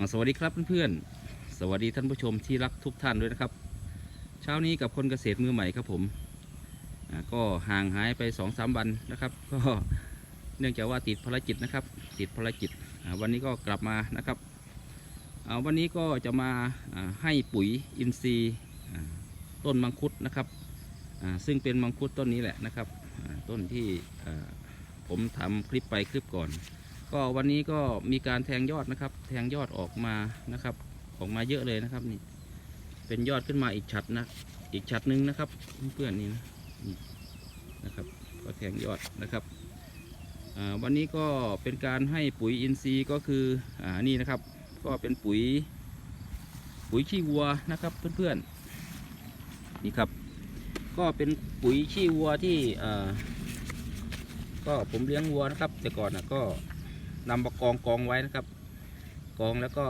สวัสดีครับเพื่อนๆ สวัสดีท่านผู้ชมที่รักทุกท่านด้วยนะครับ เช้านี้กับคนเกษตรมือใหม่ครับผมก็ห่างหายไปสองสามวันนะครับ ก็เนื่องจากว่าติดภารกิจนะครับ ติดภารกิจวันนี้ก็กลับมานะครับวันนี้ก็จะมาให้ปุ๋ยอินทรีย์ต้นมังคุดนะครับซึ่งเป็นมังคุดต้นนี้แหละนะครับต้นที่ผมทำคลิปไปคลิปก่อน ก็วันนี้ก็มีการแทงยอดนะครับ แทงยอดออกมานะครับ ออกมาเยอะเลยนะครับนี่ เป็นยอดขึ้นมาอีกฉัดนะ อีกฉัดหนึ่งนะครับเพื่อนนี่นะนี่นะครับ ก็แทงยอดนะครับอ่าวันนี้ก็เป็นการให้ปุ๋ยอินทรีย์ก็คืออ่านี่นะครับ ก็เป็นปุ๋ย ปุ๋ยขี้วัวนะครับเพื่อนๆนี่ครับ ก็เป็นปุ๋ยขี้วัวที่อ่าก็ผมเลี้ยงวัวนะครับ แต่ก่อนนะก็ นำมากองกองไว้นะครับ กองแล้วก็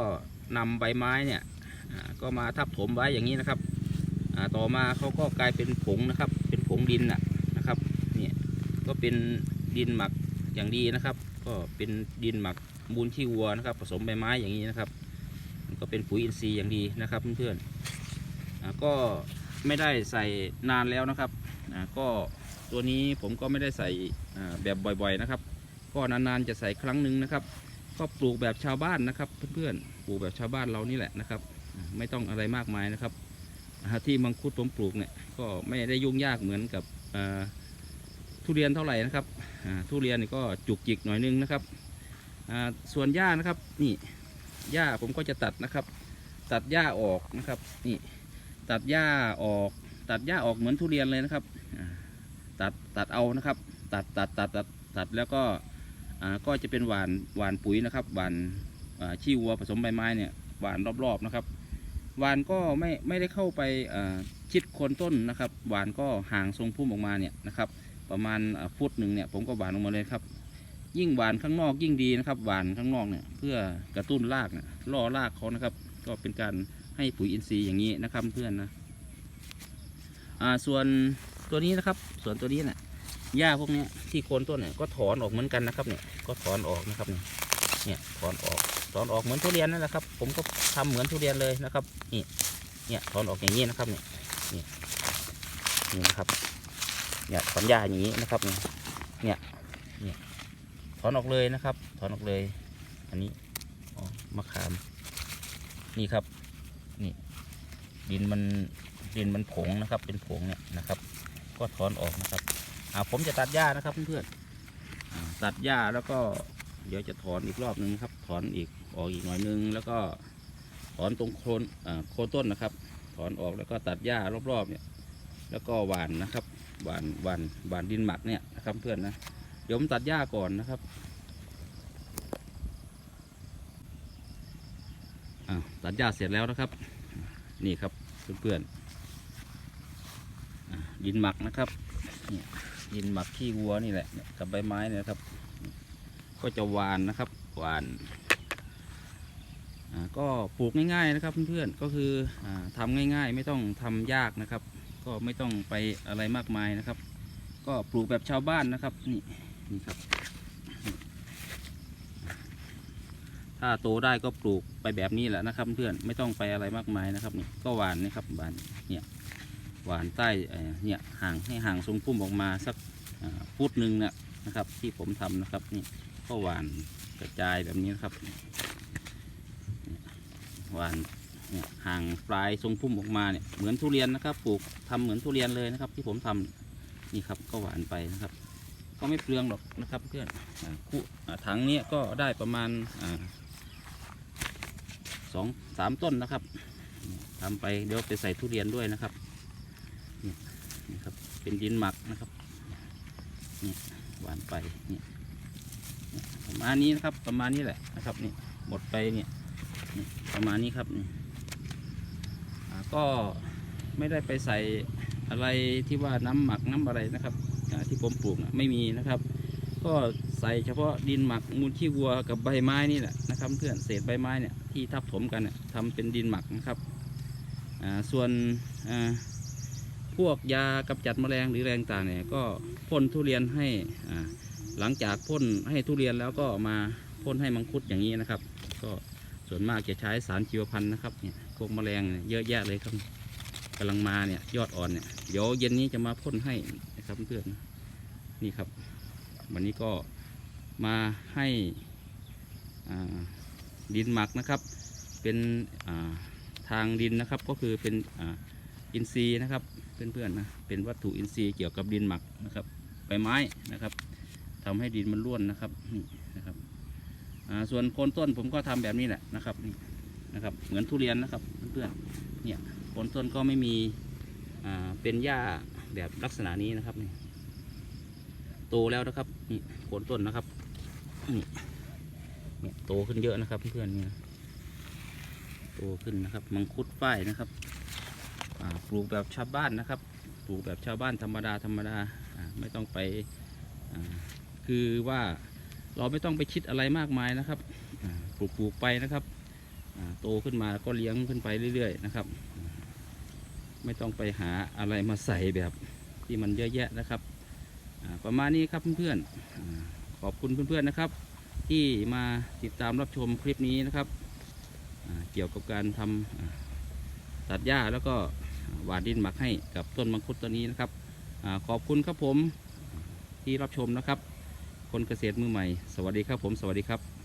นำใบไม้เนี่ยก็มาทับถมไว้อย่างนี้นะครับต่อมาเขาก็กลายเป็นผงนะครับ เป็นผงดินน่ะนะครับเนี่ยก็เป็นดินหมักอย่างดีนะครับ ก็เป็นดินหมักมูลขี้วัวนะครับ ผสมใบไม้อย่างนี้นะครับ ก็เป็นปุ๋ยอินทรีย์อย่างดีนะครับเพื่อนๆก็ไม่ได้ใส่นานแล้วนะครับก็ตัวนี้ผมก็ไม่ได้ใส่แบบบ่อยๆนะครับ ก็นานๆจะใส่ครั้งหนึ่งนะครับ ก็ปลูกแบบชาวบ้านนะครับ เพื่อนๆปลูกแบบชาวบ้านเรานี่แหละนะครับ ไม่ต้องอะไรมากมายนะครับที่มังคุดผมปลูกเนี่ยก็ไม่ได้ยุ่งยากเหมือนกับทุเรียนเท่าไหร่นะครับทุเรียนนี่ก็จุกจิกหน่อยนึงนะครับส่วนหญ้านะครับนี่หญ้าผมก็จะตัดนะครับ ตัดหญ้าออกนะครับนี่ตัดหญ้าออก ตัดหญ้าออกเหมือนทุเรียนเลยนะครับตัดตัดเอานะครับ ตัดตัดตัดตัดตัดแล้วก็ ก็จะเป็นหวานหวานปุ๋ยนะครับหวานอ่าขี้วัวผสมใบไม้เนี่ยหวานรอบๆนะครับหวานก็ไม่ไม่ได้เข้าไปชิดโคนต้นนะครับหวานก็ห่างทรงพุ่มออกมาเนี่ยนะครับ ประมาณฟุตหนึ่งเนี่ยผมก็หวานออกมาเลยครับ ยิ่งหวานข้างนอกยิ่งดีนะครับหวานข้างนอกเนี่ยเพื่อกระตุ้นรากเนี่ยล่อรากเขานะครับ ก็เป็นการให้ปุ๋ยอินทรีย์อย่างนี้นะครับเพื่อนนะส่วนตัวนี้นะครับส่วนตัวนี้เนี่ย หญ้าพวกนี้ที่โคนต้นเนี่ยก็ถอนออกเหมือนกันนะครับ เนี่ย ก็ถอนออกนะครับเนี่ยเนี่ยถอนออกถอนออกเหมือนทุเรียนนั่นแหละครับ ผมก็ทำเหมือนทุเรียนเลยนะครับนี่เนี่ยถอนออกอย่างนี้นะครับเนี่ยเนี่ยนี่นะครับเนี่ยถอนหญ้าอย่างนี้นะครับเนี่ยเนี่ยเนี่ยถอนออกเลยนะครับ ถอนออกเลย อันนี้ออมะขาม นี่ครับ นี่ ดินมันดินมันผงนะครับ เป็นผงเนี่ยนะครับ ก็ถอนออกนะครับ อ่าผมจะตัดหญ้านะครับเพื่อนๆตัดหญ้าแล้วก็เดี๋ยวจะถอนอีกรอบหนึ่งครับ ถอนอีกออกอีกหน่อยนึง แล้วก็ถอนตรงโคนโคนต้นนะครับ ถอนออกแล้วก็ตัดหญ้ารอบๆเนี่ยแล้วก็หว่านนะครับหว่านหว่านหว่านดินหมักเนี่ยนะครับเพื่อนนะเดี๋ยวผมตัดหญ้าก่อนนะครับอ่าตัดหญ้าเสร็จแล้วนะครับ นี่ครับเพื่อนๆดินหมักนะครับเนี่ย ดินหมักขี้วัวนี่แหละ กับใบไม้เนี่ยนะครับ ก็จะหวานนะครับหวานก็ปลูกง่ายๆนะครับเพื่อนๆก็คืออาทำง่ายๆ ไม่ต้องทำยากนะครับ ก็ไม่ต้องไปอะไรมากมายนะครับ ก็ปลูกแบบชาวบ้านนะครับนี่นี่ครับ ถ้าโตได้ก็ปลูกไปแบบนี้แหละนะครับ เพื่อนไม่ต้องไปอะไรมากมายนะครับนี่ก็หวานนะครับหวานเนี่ย หวานใต้เนี่ยห่างให้ห่างทรงพุ่มออกมาสักฟุตหนึ่งนี่ยนะครับ ที่ผมทำนะครับนี่ก็หวานกระจายแบบนี้นะครับหวานเนี่ยห่างปลายทรงพุ่มออกมาเนี่ยเหมือนทุเรียนนะครับ ปลูกทำเหมือนทุเรียนเลยนะครับ ที่ผมทำนี่ครับก็หวานไปนะครับก็ไม่เปลืองหรอกนะครับเพื่อนคู่ถังนี้ก็ได้ประมาณสองสามต้นนะครับทำไปเดี๋ยวไปใส่ทุเรียนด้วยนะครับ เป็นดินหมักนะครับนี่หวานไปนี่ประมาณนี้นะครับประมาณนี้แหละนะครับนี่หมดไปเนี่ยนี่ประมาณนี้ครับนี่ก็ไม่ได้ไปใส่อะไรที่ว่าน้ำหมักน้ำอะไรนะครับที่ผมปลูกไม่มีนะครับ ก็ใส่เฉพาะดินหมักมูลขี้วัวกับใบไม้นี่แหละนะครับ เพื่อนเศษใบไม้เนี่ยที่ทับถมกันเนี่ยทำเป็นดินหมักนะครับส่วน พวกยากำจัดแมลงหรือแรงต่างเนี่ยก็พ่นทุเรียนให้หลังจากพ่นให้ทุเรียนแล้วก็มาพ่นให้มังคุดอย่างนี้นะครับ ก็ส่วนมากจะใช้สารชีวพันธุ์นะครับเนี่ยพวกแมลงเยเยอะแยะเลยครับกำลังมาเนี่ยยอดอ่อนเนี่ยเดี๋ยวเย็นนี้จะมาพ่นให้นะครับเพื่อนนี่ครับ วันนี้ก็มาให้ดินหมักนะครับ เป็นทางดินนะครับก็คือเป็น อินทรีย์นะครับเพื่อนๆนะเป็นวัตถุอินทรีย์เกี่ยวกับดินหมักนะครับใบไม้นะครับทำให้ดินมันร่วนนะครับนี่นะครับส่วนโคนต้นผมก็ทำแบบนี้แหละนะครับนี่นะครับเหมือนทุเรียนนะครับเพื่อนๆเนี่ยโคนต้นก็ไม่มีเป็นหญ้าแบบลักษณะนี้นะครับนี่โตแล้วนะครับนี่โคนต้นนะครับนี่เนี่ยโตขึ้นเยอะนะครับเพื่อนๆเนี่ยโตขึ้นนะครับมังคุดฝ้ายนะครับ ปลูกแบบชาวบ้านนะครับ ปลูกแบบชาวบ้านธรรมดาธรรมดาไม่ต้องไปคือว่าเราไม่ต้องไปคิดอะไรมากมายนะครับปลูกปลูกไปนะครับโตขึ้นมาก็เลี้ยงขึ้นไปเรื่อย ๆ นะครับ ไม่ต้องไปหาอะไรมาใส่แบบที่มันเยอะแยะนะครับประมาณนี้ครับเพื่อนๆขอบคุณเพื่อนๆนะครับ ที่มาติดตามรับชมคลิปนี้นะครับเกี่ยวกับการทำตัดหญ้าแล้วก็ หวานดินหมักให้กับต้นมังคุดตัวนี้นะครับอขอบคุณครับผมที่รับชมนะครับ คนเกษตรมือใหม่ สวัสดีครับผม สวัสดีครับ